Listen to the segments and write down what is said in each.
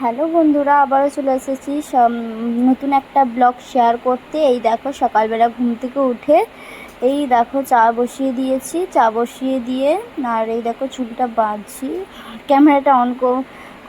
Hello বন্ধুরা, আবারও চলে এসেছি নতুন একটা ব্লগ শেয়ার করতে। এই দেখো সকালবেলা ঘুম থেকে উঠে এই দেখো চা বসিয়ে দিয়েছি। চা বসিয়ে দিয়ে আর এই দেখো চুলটা বাঁধছি। ক্যামেরাটা অন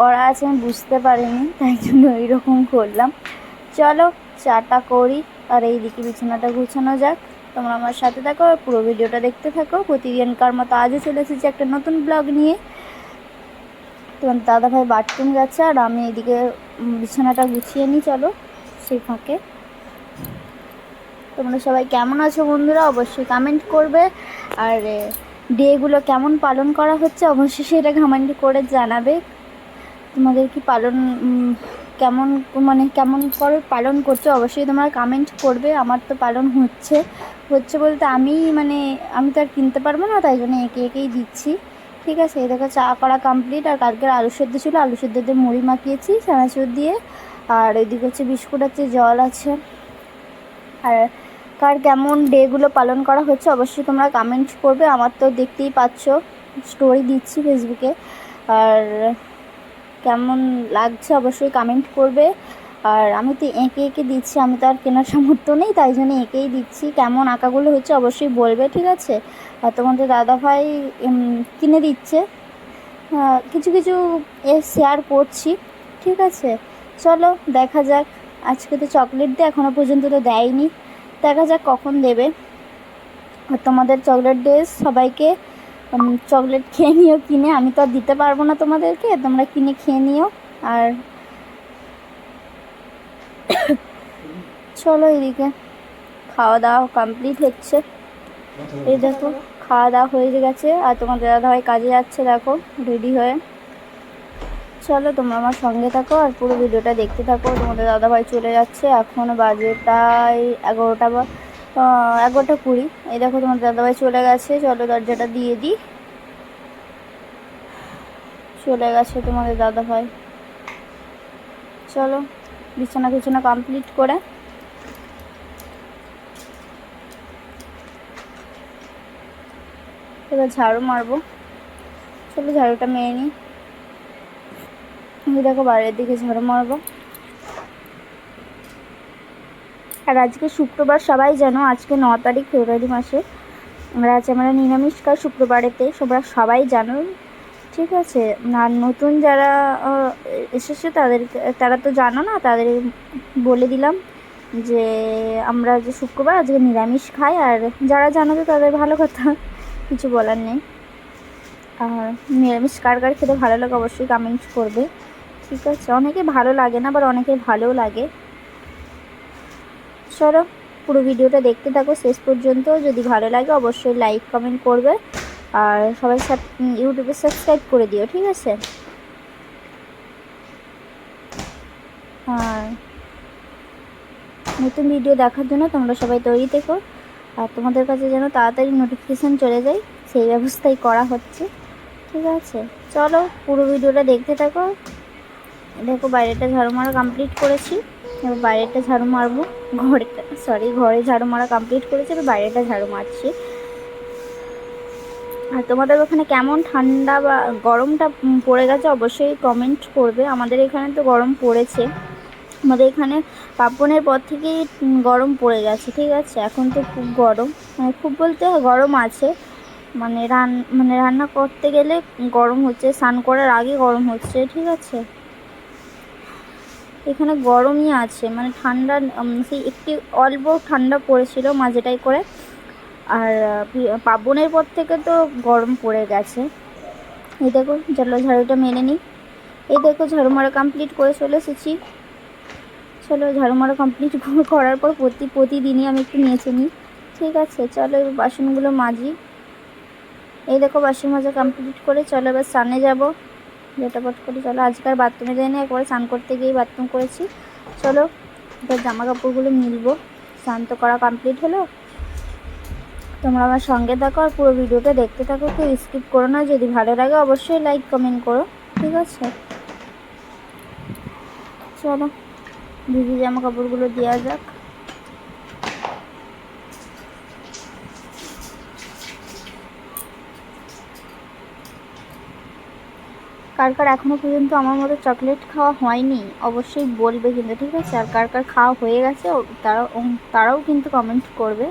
করা আছে, আমি বুঝতে পারিনি, তাই জন্য এইরকম করলাম। চলো চাটা করি আর এই দিকে বিছানাটা গুছানো যাক। তোমরা আমার সাথে থাকো আর পুরো ভিডিওটা দেখতে থাকো। প্রতিদিনকার মতো আজও চলে এসেছি একটা নতুন ব্লগ নিয়ে। তোমার দাদাভাই বাথরুম গেছে, আর আমি এদিকে বিছানাটা গুছিয়ে নিই, চলো, সেই ফাঁকে। তোমরা সবাই কেমন আছো বন্ধুরা? অবশ্যই কমেন্ট করবে। আর ডেগুলো কেমন পালন করা হচ্ছে অবশ্যই সেটা কমেন্ট করে জানাবে। তোমাদের কি পালন কেমন মানে কেমন করে পালন করছ, অবশ্যই তোমরা কমেন্ট করবে। আমার তো পালন হচ্ছে হচ্ছে বলতে আমি মানে আমি তো আর কিনতে পারব না, তাই জন্য একে একেই দিচ্ছি। ঠিক আছে, এই দেখো চা করা কমপ্লিট আর কালকের আলু সেদ্ধ ছিল, আলু সেদ্ধ দিয়ে মুড়ি মাখিয়েছি চানাচুর দিয়ে। আর এদিকে হচ্ছে বিস্কুট আছে, জল আছে। আর কার কেমন ডেগুলো পালন করা হচ্ছে অবশ্যই তোমরা কমেন্ট করবে, আমার তো দেখতেই পাচ্ছ স্টোরি দিচ্ছি ফেসবুকে আর কেমন লাগছে অবশ্যই কমেন্ট করবে। আর আমি তো এঁকে এঁকে দিচ্ছি, আমি তো আর কেনার সামর্থ্য নেই, তাই জন্য এঁকেই দিচ্ছি। কেমন আঁকাগুলো হচ্ছে অবশ্যই বলবে, ঠিক আছে? আর তোমাদের দাদাভাই কিনে দিচ্ছে। কিছু কিছু এ শেয়ার করছি, ঠিক আছে? চলো, দেখা যাক। আজকে তো চকলেট দিয়ে এখনও পর্যন্ত তো দেয়নি। দেখা যাক কখন দেবে। আর তোমাদের চকলেট ডে সবাইকে চকলেট খেয়ে নিও, কিনে। আমি তো আর দিতে পারব না তোমাদেরকে, তোমরা কিনে খেয়ে নিও। আর চলো এদিকে, খাওয়া দাওয়া কমপ্লিট হচ্ছে। এই দেখো। খাওয়া দাওয়া হয়ে গেছে আর তোমাদের দাদাভাই কাজে যাচ্ছে দেখো রেডি হয়ে। চলো তোমরা আমার সঙ্গে থাকো আর পুরো ভিডিওটা দেখতে থাকো। তোমাদের দাদাভাই চলে যাচ্ছে, এখন বাজে প্রায় এগারোটা বা এগারোটা কুড়ি। এই দেখো তোমার দাদাভাই চলে গেছে, চলো দরজাটা দিয়ে দিই। চলে গেছে তোমাদের দাদাভাই চলো বিছানা বিছানা কমপ্লিট করে। এবার ঝাড়ু মারবো। চলো ঝাড়ুটা মেরে নিই। এই দেখো বাইরের দিকে ঝাড়ু মারবো। আর আজকে শুক্রবার সবাই জানো, আজকে ন তারিখ ফেব্রুয়ারি মাসে। আমরা আজ আমরা নিরামিষকার শুক্রবারেতে সবাই সবাই জানো। ঠিক আছে? আর নতুন যারা এসেছে তাদের, তারা তো জানো না, তাদের বলে দিলাম যে আমরা যে শুক্রবার আজকে নিরামিষ খাই। আর যারা জানো তো তাদের ভালো কথা। কিছু বলার নেই। আর নিরামিষ কার কার খেতে ভালো লাগে অবশ্যই কমেন্ট করবে। ঠিক আছে, অনেকে ভালো লাগে না, আবার অনেকে ভালোও লাগে। চলো, পুরো ভিডিওটা দেখতে থাকো, শেষ পর্যন্ত। যদি ভালো লাগে অবশ্যই লাইক কমেন্ট করবে। আর সবাই ইউটিউবে সাবস্ক্রাইব করে দিও, ঠিক আছে? আর নতুন ভিডিও দেখার জন্য তোমরা সবাই তৈরি থেকো। আর তোমাদের কাছে যেন তাড়াতাড়ি নোটিফিকেশান চলে যায়, সেই ব্যবস্থাই করা হচ্ছে। ঠিক আছে? চলো পুরো ভিডিওটা দেখতে থাকো। দেখো বাইরেটা ঝাড়ু মারা কমপ্লিট করেছি। এবার বাইরেটা ঝাড়ু মারবো। ঘরেটা সরি ঘরে ঝাড়ু মারা কমপ্লিট করেছি, এবার বাইরেটা ঝাড়ু মারছি। আর তোমাদের ওখানে কেমন ঠান্ডা বা গরমটা পড়ে গেছে অবশ্যই কমেন্ট করবে। আমাদের এখানে তো গরম পড়েছে। আমাদের এখানে পার্বণের পর থেকেই গরম পড়ে গেছে ঠিক আছে? এখন তো খুব গরম। মানে খুব বলতে গরম আছে। মানে রান মানে রান্না করতে গেলে গরম হচ্ছে স্নান করার আগে গরম হচ্ছে ঠিক আছে? এখানে গরমই আছে। মানে ঠান্ডা সেই একটি অল্প ঠান্ডা পড়েছিল মাঝেটাই করে। আর আহ, পি- পার্বণের পর থেকে তো গরম পড়ে গেছে। এই দেখো চলো ঝাড়ুটা মেনে নিই। এই দেখো ঝাড়ু মারা কমপ্লিট করে চলে এসেছি। চলো ঝাড়ু মারা কমপ্লিট করার পর প্রতি প্রতিদিনই আমি একটু নিয়েছে নিই ঠিক আছে, চলো এবার বাসনগুলো মাজি। এই দেখো বাসন মাজা কমপ্লিট করে চলো এবার স্নানে যাব। ঝটাপট করে চলো আজকাল বাথরুমে যাই না, একবারে স্নান করতে গিয়েই বাথরুম করেছি। চলো, এবার জামা কাপড়গুলো মিলবো। স্নান তো করা কমপ্লিট হলো। তোমরা আমার সঙ্গে থাকো আর পুরো ভিডিওটা দেখতে থাকো, কেউ স্কিপ করো না। যদি ভালো লাগে অবশ্যই লাইক কমেন্ট করো। ঠিক আছে? চলো। ভিজে জামা কাপড়গুলো দেওয়া যাক। কার কার এখনও পর্যন্ত আমার মতো চকলেট খাওয়া হয়নি, অবশ্যই বলবে কিন্তু, ঠিক আছে? আর কার কার খাওয়া হয়ে গেছে, ও- তারাও কিন্তু কমেন্ট করবে,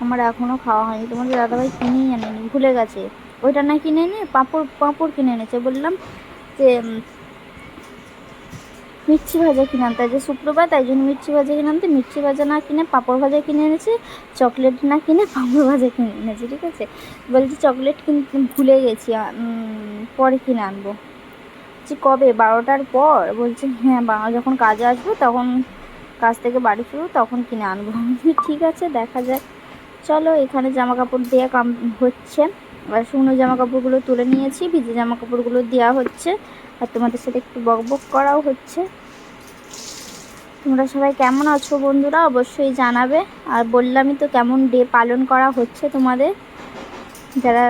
আমার এখনও খাওয়া হয়নি। তোমাদের দাদাভাই কিনেই আনেনি, ভুলে গেছে। ওইটা না কিনে এনে পাঁপড় পাঁপড় কিনে এনেছে। বললাম যে মির্চি ভাজা কিনে আনতে যে শুক্রবার, তাই জন্য মির্চি ভাজা কিনে আনতে মির্চি ভাজা না কিনে পাঁপড় ভাজা কিনে এনেছি, চকলেট না কিনে পাঁপড় ভাজা কিনে এনেছি, ঠিক আছে? বলছি চকলেট কিনতে ভুলে গেছি পরে কিনে আনব। বলছি, কবে? বারোটার পর? বলছে হ্যাঁ বা, যখন কাজে আসব, তখন কাজ থেকে বাড়ি ফিরবো, তখন কিনে আনব। ঠিক আছে, দেখা যাক। চলো, এখানে জামা কাপড় দেওয়া কাম, হচ্ছে। আর শুকনো জামা কাপড়গুলো তুলে নিয়েছি, ভিজে জামা কাপড়গুলো দেওয়া হচ্ছে। আর তোমাদের সাথে একটু বক বক করাও হচ্ছে। তোমরা সবাই কেমন আছো বন্ধুরা? অবশ্যই জানাবে। আর বললামই তো কেমন ডে পালন করা হচ্ছে তোমাদের। যারা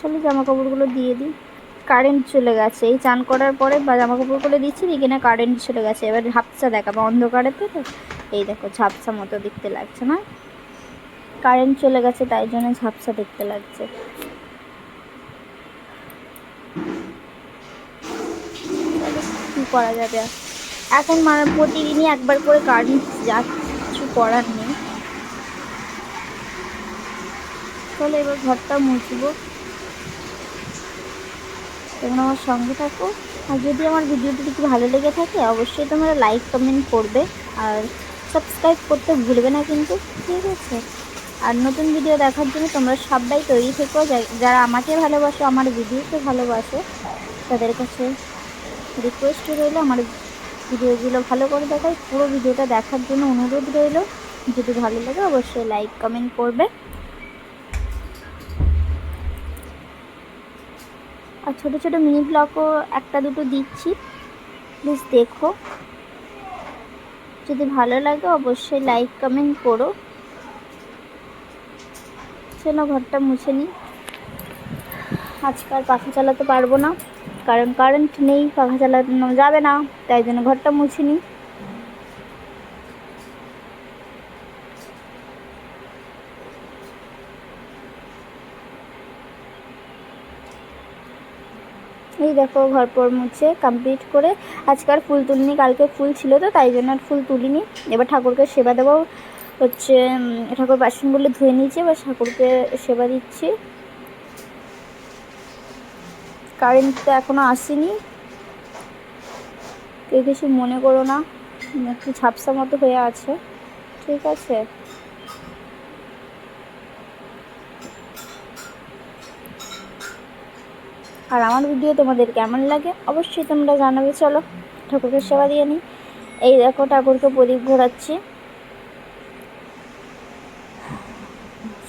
চলো জামা কাপড়গুলো দিয়ে দিই। কারেন্ট চলে গেছে। এই চান করার পরে বা জামা কাপড়গুলো দিচ্ছি না কারেন্ট চলে গেছে। এবার ঝাপসা দেখাবো। অন্ধকারেতে তো এই দেখো ঝাপসা মতো দেখতে লাগছে না? কারেন্ট চলে গেছে, তাই জন্য ঝাপসা দেখতে লাগছে। কি করা যাবে এখন মানে প্রতিদিনই একবার করে কারেন্ট যা কিছু করার নেই। চলো, এবার ঘরটা মুছবো। তোমরা আমার সঙ্গে থাকো। আর যদি আমার ভিডিওটি একটু ভালো লেগে থাকে, অবশ্যই তোমরা লাইক কমেন্ট করবে। আর সাবস্ক্রাইব করতে ভুলবে না কিন্তু। ঠিক আছে। আর নতুন ভিডিও দেখার জন্য তোমরা সবাই তৈরি থেকো। যারা আমাকে ভালোবাসো, আমার ভিডিওকে ভালোবাসো, তাদের কাছে রিকোয়েস্ট রইল, আমার ভিডিওগুলো ভালো করে দেখায় পুরো ভিডিওটা দেখার জন্য অনুরোধ রইল। যদি ভালো লাগে, অবশ্যই লাইক কমেন্ট করবে। আর ছোটো ছোটো মিনি ব্লগও একটা, দুটো দিচ্ছি। প্লিজ দেখো। যদি ভালো লাগে, অবশ্যই লাইক কমেন্ট করো। চলো ঘরটা মুছে নিই আজকাল পাখা চালাতে পারব না, কারণ কারেন্ট নেই, পাখা চালানো যাবে না, তাই জন্য ঘরটা মুছে নিই এই দেখো, ঘর পর মুছে কমপ্লিট করে আজকাল ফুল তুলিনি, কালকে ফুল ছিল তো, তাই জন্য আর ফুল তুলিনি। এবার ঠাকুরকে সেবা দেবো হচ্ছে ঠাকুর বাসনগুলো ধুয়ে নিয়েছি, এবার ঠাকুরকে সেবা দিচ্ছি। কারেন্ট তো এখনও আসেনি। কেউ কিছু মনে করো না একটু ঝাপসা মতো হয়ে আছে। ঠিক আছে। আর আমার ভিডিও তোমাদের কেমন লাগে, অবশ্যই তোমরা জানাবে, চলো। ঠাকুরকে সেবা দিয়ে নিই। এই দেখো, ঠাকুরকে প্রদীপ ঘোরাচ্ছি।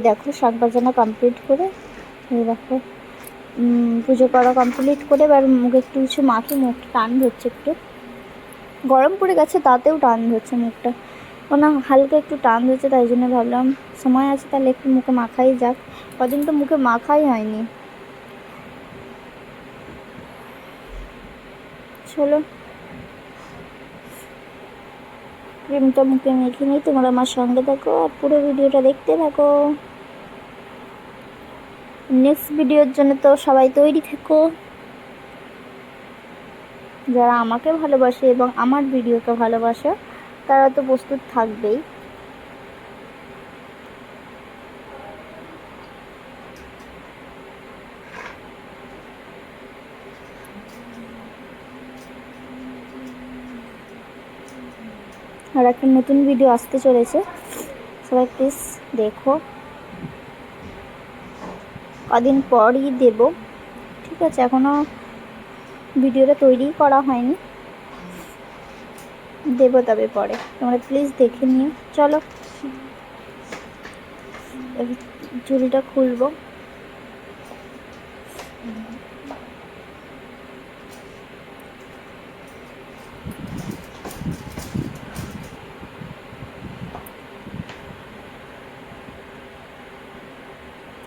এই দেখো, শাক বাজানো কমপ্লিট করে, এই দেখো পুজো করা কমপ্লিট করে, এবার মুখে একটু কিছু মাখি, মুখটা টান ধরছে একটু। গরম পড়ে গেছে, তাতেও টান ধরছে মুখটা। না হালকা একটু টান ধরছে, তাই জন্য ভাবলাম সময় আছে তাহলে একটু মুখে মাখাই যাক। কদিন তো মুখে মাখাই হয়নি। চলো। ক্রিমটা মুখে মেখে নিই, তোমরা আমার সঙ্গে থাকো, আর পুরো ভিডিওটা দেখতে থাকো। নেক্সট ভিডিওর জন্য তো সবাই তৈরি থেকো। যারা আমাকে ভালোবাসে এবং আমার ভিডিওকে ভালোবাসে, তারা তো প্রস্তুত থাকবেই। আর একটা নতুন ভিডিও আসতে চলেছে। সবাই প্লিজ দেখো। কদিন পরই দেব। ঠিক আছে এখনও ভিডিওটা তৈরি করা হয়নি। দেবো তবে পরে। তোমরা প্লিজ দেখে নিও। চলো। ঝুড়িটা খুলবো।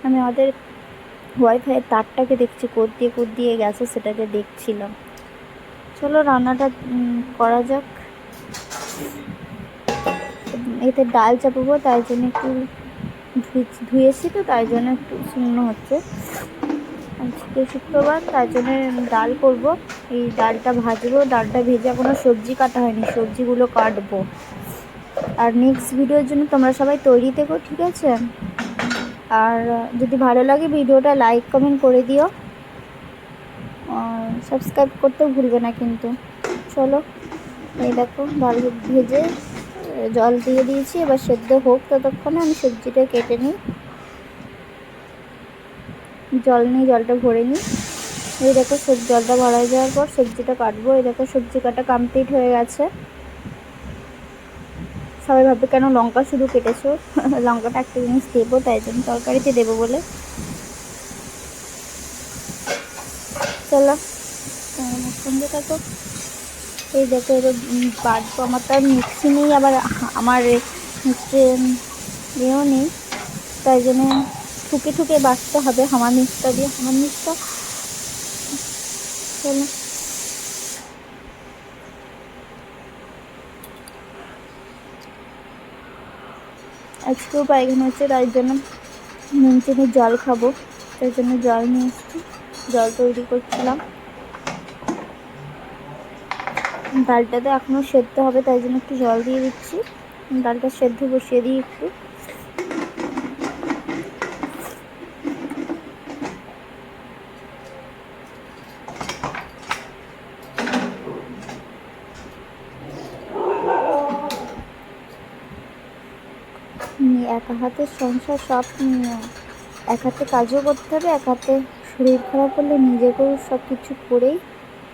আমি আমাদের ওয়াইফাইয়ের তারটাকে দেখছি, কোদ দিয়ে কোদ দিয়ে গেছে, সেটাকে দেখছিলাম। চলো রান্নাটা করা যাক। এতে ডাল চাপাবো, তাই জন্য একটু ধুয়ে- ধুয়েছি তো, তাই জন্য একটু শূন্য হচ্ছে। আজকে শুক্রবার, তাই জন্য ডাল করব। এই ডালটা ভাজবো, ডালটা ভেজে কোনো সবজি কাটা হয়নি, সবজিগুলো কাটবো। আর নেক্সট ভিডিওর জন্য তোমরা সবাই তৈরি থেকো, ঠিক আছে? আর যদি ভালো লাগে ভিডিওটা লাইক, কমেন্ট করে দিও। সাবস্ক্রাইব করতেও ভুলবে না কিন্তু। চলো, এই দেখো, ভালো ভেজে জল দিয়ে দিয়েছি। এবার সেদ্ধ হোক ততক্ষণে, আমি সবজিটা কেটে নিই। জল নিই জলটা ভরে নিই। এই দেখো সব জলটা ভরা যাওয়ার পর সবজিটা কাটবো। এই দেখো সবজি কাটা কমপ্লিট হয়ে গেছে। সবাই ভাববে, কেন লঙ্কা শুধু কেটেছো? লঙ্কাটা একটা জিনিস দেবো, তাই জন্য তরকারিতে দেবো বলে। চলো সঙ্গে থাকো এই দেখো, এবার বাটবো আমার তো মিক্সি নেই, আবার আমার ইয়েও নেই, তাই জন্য ঠুকে ঠুকে বাঁচতে হবে, হামার মিক্সটা দিয়ে, হামার মিক্সটা। চলো। আজকেও পায়খানা হচ্ছে, তাই জন্য নুন চিনি জল খাব। তাই জন্য জল নিয়ে এসেছি, জল তৈরি করছিলাম। ডালটাতে এখনও সেদ্ধ হবে, তাই জন্য একটু জল দিয়ে দিচ্ছি। ডালটা সেদ্ধ বসিয়ে দিই একটু নিয়ে একা হাতে সংসার সব এক হাতে কাজও করতে হবে, এক হাতে শরীর খারাপ হলে নিজেকেও সব কিছু করেই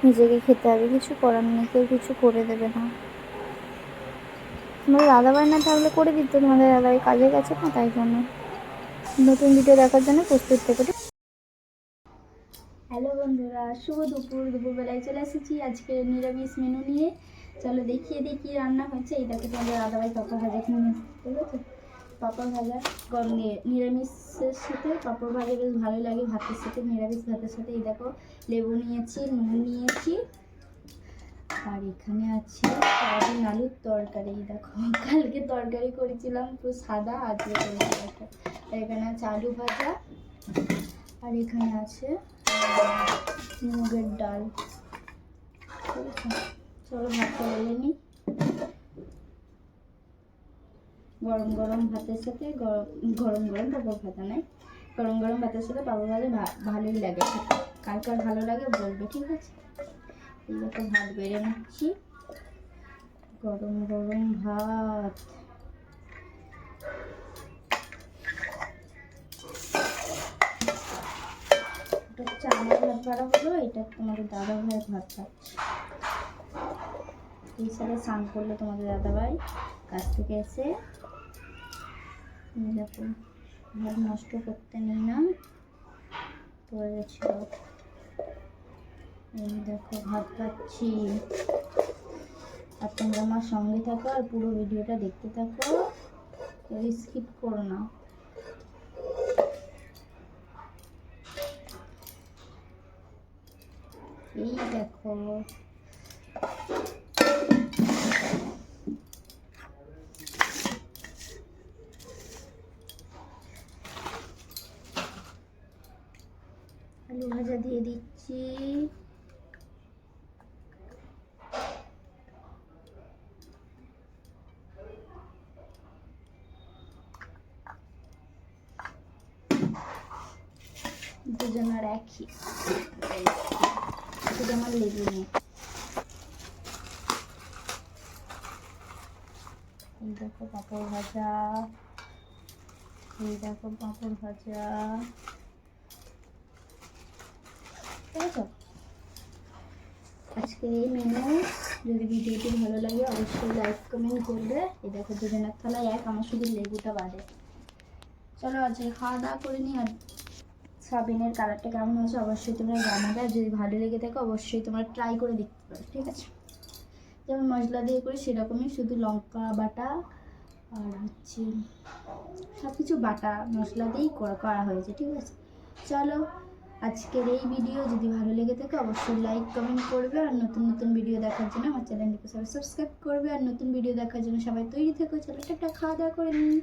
নিজেকে খেতে হবে। কিছু করার নেই, কেউ কিছু করে দেবে না। তোমাদের দাদাভাই না থাকলে করে দিত, তোমাদের দাদাভাই কাজে গেছে না, তাই জন্য। নতুন ভিডিও দেখার জন্য প্রস্তুত থেকে। হ্যালো বন্ধুরা, শুভ দুপুর। দুপুরবেলায় চলে এসেছি আজকে নিরামিষ মেনু নিয়ে। চলো দেখিয়ে দিই কী রান্না হয়েছে। এই তোমাদের দাদাভাই পাপড় ভাজা নিয়ে ঠিক আছে? পাপড় ভাজা গরম নিরামিষের সাথে পাপড় ভাজা বেশ ভালো লাগে, ভাতের সাথে, নিরামিষ ভাতের সাথে। এই দেখো, লেবু নিয়েছি, নুন নিয়েছি। আর এখানে আছে সয়াবিন আলুর তরকারি। দেখো, কালকে তরকারি করেছিলাম, পুরো সাদা, আজকে আর এখানে আছে আলু ভাজা। আর এখানে আছে মুগের ডাল। চলো ভাত বেলে নিই। গরম গরম ভাতের সাথে গরম গরম গরম পাপড় ভাজা নাই গরম গরম ভাতের সাথে পাপড় ভাজা ভালোই লাগে। কার ভালো লাগে বলবে, ঠিক আছে? এইরকম ভাত বেড়ে নিচ্ছি। গরম গরম ভাত। হচ্ছে আমার ভাত বাড়া হলো, এটা তোমাদের দাদা ভাইয়ের ভাত খাচ্ছে। এই সাথে স্নান করল তোমাদের দাদা ভাই কাছ থেকে এসে। দেখো ভাত নষ্ট করতে নেই না পড়ে গেছিল এই দেখো, ভাত খাচ্ছি। আর তোমরা আমার সঙ্গে থাকো আর পুরো ভিডিওটা দেখতে থাকো। স্কিপ করো না। এই দেখো আলু ভাজা দিয়ে দিচ্ছি দুজনের একই। শুধু আমার লেবু নেই এই দেখো পাঁপড় ভাজা। এই দেখো পাঁপড় ভাজা। ঠিক আছে আজকে এই মেনু যদি ভিডিওটি ভালো লাগে অবশ্যই লাইক কমেন্ট করবে। এই দেখো দুজনের থালায় এক, আমার শুধু লেবুটা বাদে চলো আজকে খাওয়া দাওয়া করে নিই আর সাবিনের কালারটা কেমন হয়েছে অবশ্যই তোমরা জানাবে। আর যদি ভালো লেগে থাকে, অবশ্যই তোমরা ট্রাই করে দেখতে পারো, ঠিক আছে? যেমন মশলা দিয়ে করি সেরকমই, শুধু লঙ্কা, বাটা আর হচ্ছে সব কিছু বাটা মশলা দিয়েই করা হয়েছে, ঠিক আছে? চলো, আজকের এই ভিডিও যদি ভালো লেগে থাকে, অবশ্যই লাইক কমেন্ট করবে আর নতুন নতুন ভিডিও দেখার জন্য আমার চ্যানেলটিকে সবাই সাবস্ক্রাইব করবে। আর নতুন ভিডিও দেখার জন্য সবাই তৈরি থেকো। চলো একটা খাওয়া দাওয়া করে নিই।